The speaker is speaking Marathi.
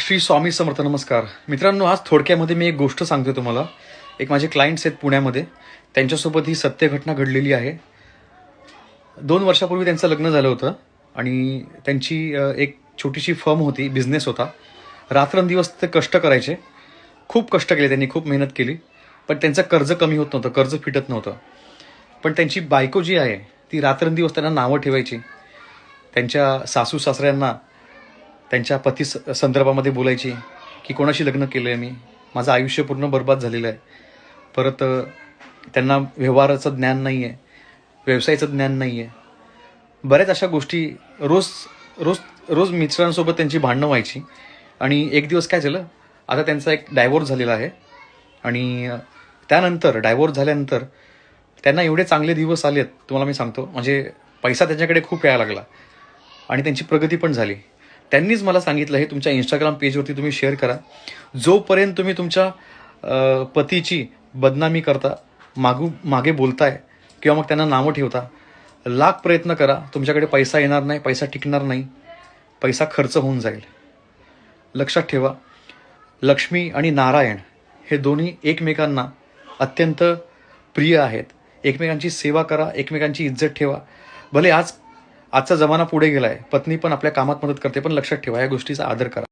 श्री स्वामी समर्थ नमस्कार. मित्रांनो आज थोडक्यामध्ये मी एक गोष्ट सांगतो तुम्हाला. एक माझे क्लायंट्स आहेत पुण्यामध्ये. त्यांच्यासोबत ही सत्य घटना घडलेली आहे. दोन वर्षापूर्वी त्यांचं लग्न झालं होतं आणि त्यांची एक छोटीशी फर्म होती बिझनेस होता. रात्रंदिवस ते कष्ट करायचे. खूप कष्ट केले त्यांनी खूप मेहनत केली. पण त्यांचं कर्ज कमी होत नव्हतं कर्ज फिटत नव्हतं. पण त्यांची बायको जी आहे ती रात्रंदिवस त्यांना नावं ठेवायची. त्यांच्या सासू सासऱ्यांना त्यांच्या पती स- संदर्भामध्ये बोलायची की कोणाशी लग्न केलं आहे मी? माझं आयुष्य पूर्ण बर्बाद झालेलं आहे. परत त्यांना व्यवहाराचं ज्ञान नाही आहे व्यवसायाचं ज्ञान नाही आहे बऱ्याच अशा गोष्टी रोज रोज रोज मित्रांसोबत त्यांची भांडणं व्हायची. आणि एक दिवस काय झालं आता त्यांचा एक डायव्होर्स झालेला आहे. आणि त्यानंतर डायव्होर्स झाल्यानंतर त्यांना एवढे चांगले दिवस आलेत तुम्हाला मी सांगतो. म्हणजे पैसा त्यांच्याकडे खूप यायला लागला. आणि त्यांची प्रगती पण झाली. त्यांनीच मला सांगितलं हे तुमच्या इंस्टाग्राम पेजवरती तुम्ही शेअर करा. जोपर्यंत तुम्ही तुमच्या पतीची बदनामी करता मागू मागे बोलताय किंवा मग त्यांना नावं ठेवता लाख प्रयत्न करा तुमच्याकडे पैसा येणार नाही पैसा टिकणार नाही पैसा खर्च होऊन जाईल. लक्षात ठेवा लक्ष्मी आणि नारायण हे दोन्ही एकमेकांना अत्यंत प्रिय आहेत. एकमेकांची सेवा करा एकमेकांची इज्जत ठेवा. भले आज आजचा जमाना पुढे गेलाय. पत्नी पण आपल्या कामात मदत करते पण लक्षात ठेवा या गोष्टीचा आदर करा.